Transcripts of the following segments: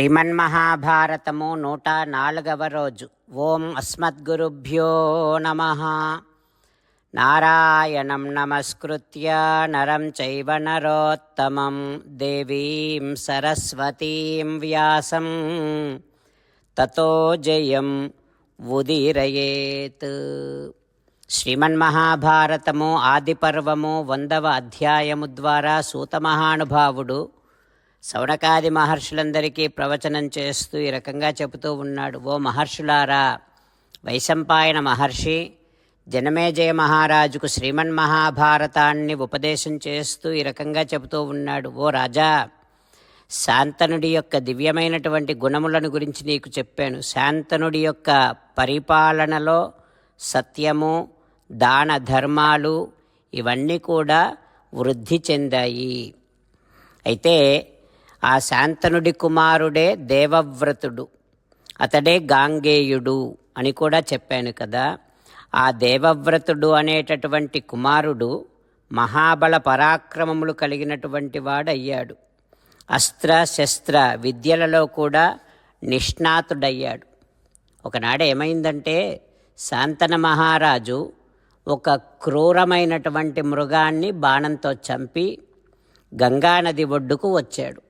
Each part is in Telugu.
శ్రీమన్మహాభారతము నూట నాలుగవ రోజు. ఓం అస్మద్గురుభ్యో నమ. నారాయణం నమస్కృత్య నరం చైవ నరోత్తమం. దేవీం సరస్వతీం వ్యాసం. తతో జయం ఉదీరయేత్. శ్రీమన్మహాభారతము ఆదిపర్వము వందవ అధ్యాయము ద్వారా సూతమహానుభావుడు శౌనకాది మహర్షులందరికీ ప్రవచనం చేస్తూ ఈ రకంగా చెబుతూ ఉన్నాడు. ఓ మహర్షులారా వైశంపాయన మహర్షి జనమేజయ మహారాజుకు శ్రీమన్ మహాభారతాన్ని ఉపదేశం చేస్తూ ఈ రకంగా చెబుతూ ఉన్నాడు. ఓ రాజా శాంతనుడి యొక్క దివ్యమైనటువంటి గుణములను గురించి నీకు చెప్పాను. శాంతనుడి యొక్క పరిపాలనలో సత్యము దాన ధర్మాలు ఇవన్నీ కూడా వృద్ధి చెందాయి. అయితే ఆ శాంతనుడి కుమారుడే దేవవ్రతుడు అతడే గాంగేయుడు అని కూడా చెప్పాను కదా. ఆ దేవవ్రతుడు అనేటటువంటి కుమారుడు మహాబల పరాక్రమములు కలిగినటువంటి వాడయ్యాడు. అస్త్ర శస్త్ర విద్యలలో కూడా నిష్ణాతుడయ్యాడు. ఒకనాడు ఏమైందంటే శాంతన మహారాజు ఒక క్రూరమైనటువంటి మృగాన్ని బాణంతో చంపి గంగానది ఒడ్డుకు వచ్చాడు.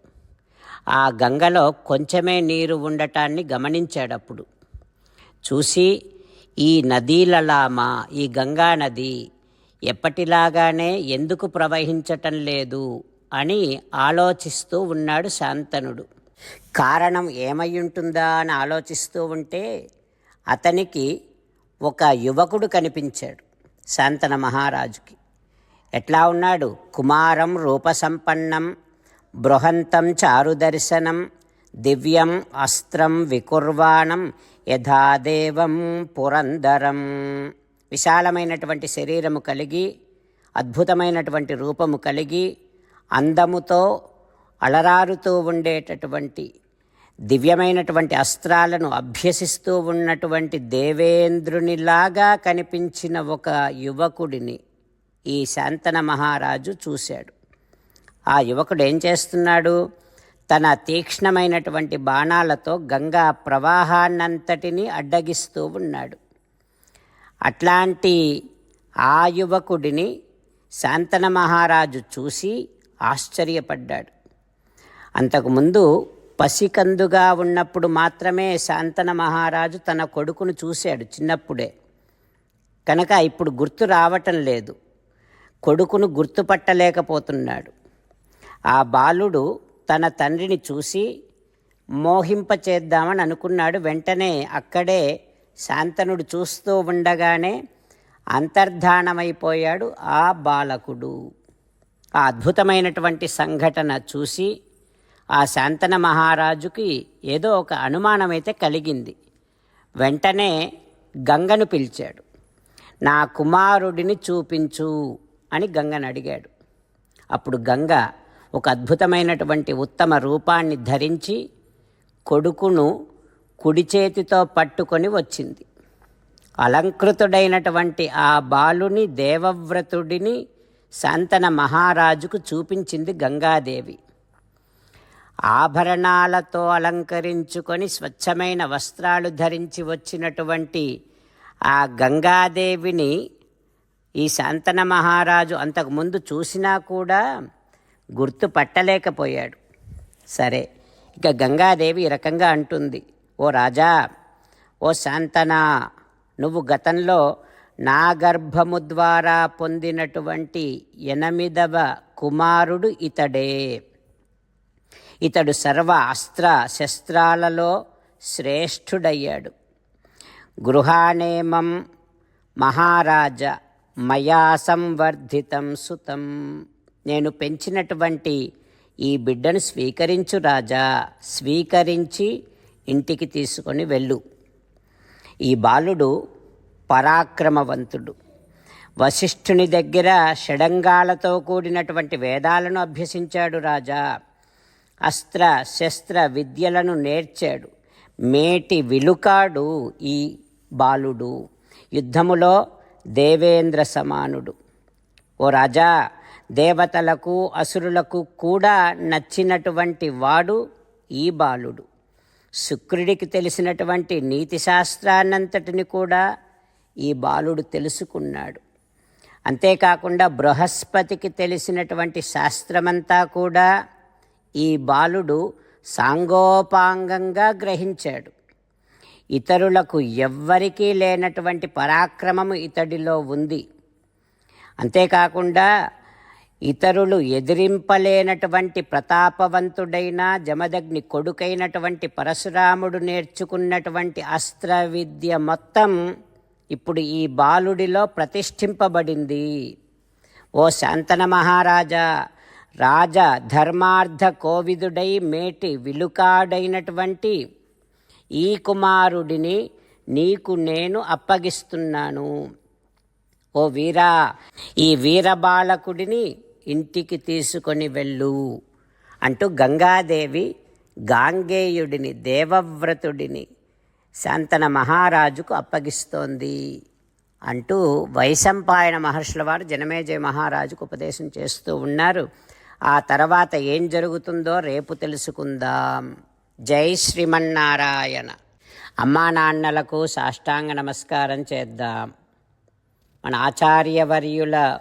ఆ గంగలో కొంచెమే నీరు ఉండటాన్ని గమనించాడప్పుడు. చూసి ఈ నదీలలామ ఈ గంగా నది ఎప్పటిలాగానే ఎందుకు ప్రవహించటం లేదు అని ఆలోచిస్తూ ఉన్నాడు శాంతనుడు. కారణం ఏమై ఉంటుందా అని ఆలోచిస్తూ ఉంటే అతనికి ఒక యువకుడు కనిపించాడు శాంతన మహారాజుకి. ఎట్లా ఉన్నాడు? కుమారం రూపసంపన్నం బృహంతం చారుదర్శనం దివ్యం అస్త్రం వికుర్వాణం యథాదేవం పురందరం. విశాలమైనటువంటి శరీరము కలిగి అద్భుతమైనటువంటి రూపము కలిగి అందముతో అలరారుతూ ఉండేటటువంటి దివ్యమైనటువంటి అస్త్రాలను అభ్యసిస్తూ ఉన్నటువంటి దేవేంద్రునిలాగా కనిపించిన ఒక యువకుడిని ఈ శాంతన మహారాజు చూశాడు. ఆ యువకుడు ఏం చేస్తున్నాడు? తన తీక్ష్ణమైనటువంటి బాణాలతో గంగా ప్రవాహాన్నంతటినీ అడ్డగిస్తూ ఉన్నాడు. అట్లాంటి ఆ యువకుడిని శాంతన మహారాజు చూసి ఆశ్చర్యపడ్డాడు. అంతకుముందు పసికందుగా ఉన్నప్పుడు మాత్రమే శాంతన మహారాజు తన కొడుకును చూశాడు చిన్నప్పుడే. కనుక ఇప్పుడు గుర్తు రావటం లేదు. కొడుకును గుర్తుపట్టలేకపోతున్నాడు. ఆ బాలుడు తన తండ్రిని చూసి మోహింపచేద్దామని అనుకున్నాడు. వెంటనే అక్కడే శాంతనుడు చూస్తూ ఉండగానే అంతర్ధానమైపోయాడు ఆ బాలకుడు. ఆ అద్భుతమైనటువంటి సంఘటన చూసి ఆ శాంతన మహారాజుకి ఏదో ఒక అనుమానం అయితే కలిగింది. వెంటనే గంగను పిలిచాడు. నా కుమారుడిని చూపించు అని గంగను అడిగాడు. అప్పుడు గంగ ఒక అద్భుతమైనటువంటి ఉత్తమ రూపాన్ని ధరించి కొడుకును కుడి చేతితో పట్టుకొని వచ్చింది. అలంకృతుడైనటువంటి ఆ బాలుని దేవవ్రతుడిని శాంతన మహారాజుకు చూపించింది గంగాదేవి. ఆభరణాలతో అలంకరించుకొని స్వచ్ఛమైన వస్త్రాలు ధరించి వచ్చినటువంటి ఆ గంగాదేవిని ఈ శాంతన మహారాజు అంతకుముందు చూసినా కూడా గుర్తుపట్టలేకపోయాడు. సరే ఇక గంగాదేవి ఈ రకంగా అంటుంది ఓ రాజా ఓ శాంతనా నువ్వు గతంలో నా గర్భము ద్వారా పొందినటువంటి ఎనిమిదవ కుమారుడు ఇతడే. ఇతడు సర్వ అస్త్ర శస్త్రాలలో శ్రేష్ఠుడయ్యాడు. గృహానేమం మహారాజ మయా సంవర్ధితం సుతం. నేను పెంచినటువంటి ఈ బిడ్డను స్వీకరించు రాజా స్వీకరించి ఇంటికి తీసుకొని వెళ్ళు. ఈ బాలుడు పరాక్రమవంతుడు. వశిష్ఠుని దగ్గర షడంగాలతో కూడినటువంటి వేదాలను అభ్యసించాడు రాజా. అస్త్ర శస్త్ర విద్యలను నేర్చాడు. మేటి విలుకాడు ఈ బాలుడు. యుద్ధములో దేవేంద్ర సమానుడు. ఓ రాజా దేవతలకు అసురులకు కూడా నచ్చినటువంటి వాడు ఈ బాలుడు. శుక్రుడికి తెలిసినటువంటి నీతి శాస్త్రాన్నంతటిని కూడా ఈ బాలుడు తెలుసుకున్నాడు. అంతేకాకుండా బృహస్పతికి తెలిసినటువంటి శాస్త్రమంతా కూడా ఈ బాలుడు సాంగోపాంగంగా గ్రహించాడు. ఇతరులకు ఎవ్వరికీ లేనటువంటి పరాక్రమము ఇతడిలో ఉంది. అంతేకాకుండా ఇతరులు ఎదిరింపలేనటువంటి ప్రతాపవంతుడైన జమదగ్ని కొడుకైనటువంటి పరశురాముడు నేర్చుకున్నటువంటి అస్త్ర విద్య మొత్తం ఇప్పుడు ఈ బాలుడిలో ప్రతిష్ఠింపబడింది. ఓ శాంతన మహారాజా రాజ ధర్మార్థ కోవిదుడై మేటి విలుకాడైనటువంటి ఈ కుమారుడిని నీకు నేను అప్పగిస్తున్నాను. ఓ వీరా ఈ వీరబాలకుడిని ఇంటికి తీసుకొని వెళ్ళు అంటూ గంగాదేవి గాంగేయుడిని దేవవ్రతుడిని శాంతన మహారాజుకు అప్పగిస్తోంది అంటూ వైశంపాయన మహర్షుల వారు జనమేజయ మహారాజుకు ఉపదేశం చేస్తూ ఉన్నారు. ఆ తర్వాత ఏం జరుగుతుందో రేపు తెలుసుకుందాం. జై శ్రీమన్నారాయణ. అమ్మా నాన్నలకు సాష్టాంగ నమస్కారం చేద్దాం. మన ఆచార్యవర్యుల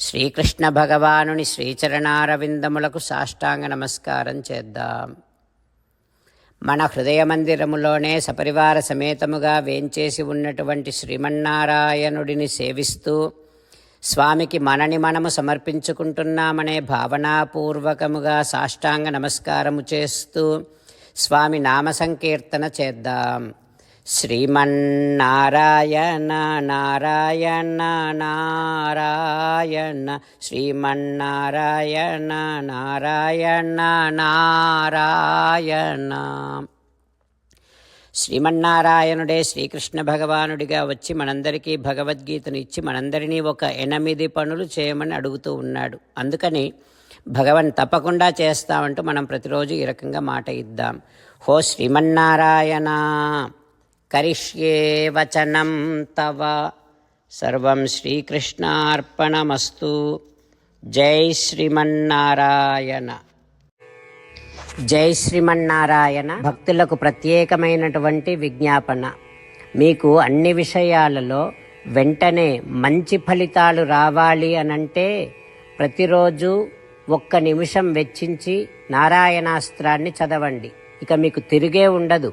శ్రీకృష్ణ భగవానుని శ్రీచరణారవిందములకు సాష్టాంగ నమస్కారం చేద్దాం. మన హృదయ మందిరములోనే సపరివార సమేతముగా వేంచేసి ఉన్నటువంటి శ్రీమన్నారాయణుడిని సేవిస్తూ స్వామికి మనని మనము సమర్పించుకుంటున్నామనే భావనాపూర్వకముగా సాష్టాంగ నమస్కారము చేస్తూ స్వామి నామ సంకీర్తన చేద్దాం. శ్రీమన్నారాయణ నారాయణ నారాయణ శ్రీమన్నారాయణ నారాయణ నారాయణ శ్రీమన్నారాయణుడే శ్రీకృష్ణ భగవానుడిగా వచ్చి మనందరికీ భగవద్గీతను ఇచ్చి మనందరినీ ఒక ఎనిమిది పనులు చేయమని అడుగుతూ ఉన్నాడు. అందుకని భగవన్ తప్పకుండా చేస్తామంటూ మనం ప్రతిరోజు ఈ రకంగా మాట ఇద్దాం. హో శ్రీమన్నారాయణ! కరిష్యే వచనం తవ. సర్వం శ్రీకృష్ణార్పణమస్తు. జై శ్రీమన్నారాయణ. జై శ్రీమన్నారాయణ భక్తులకు ప్రత్యేకమైనటువంటి విజ్ఞాపన. మీకు అన్ని విషయాలలో వెంటనే మంచి ఫలితాలు రావాలి అనంటే ప్రతిరోజు ఒక్క నిమిషం వెచ్చించి నారాయణాస్త్రాన్ని చదవండి. ఇక మీకు తిరిగే ఉండదు.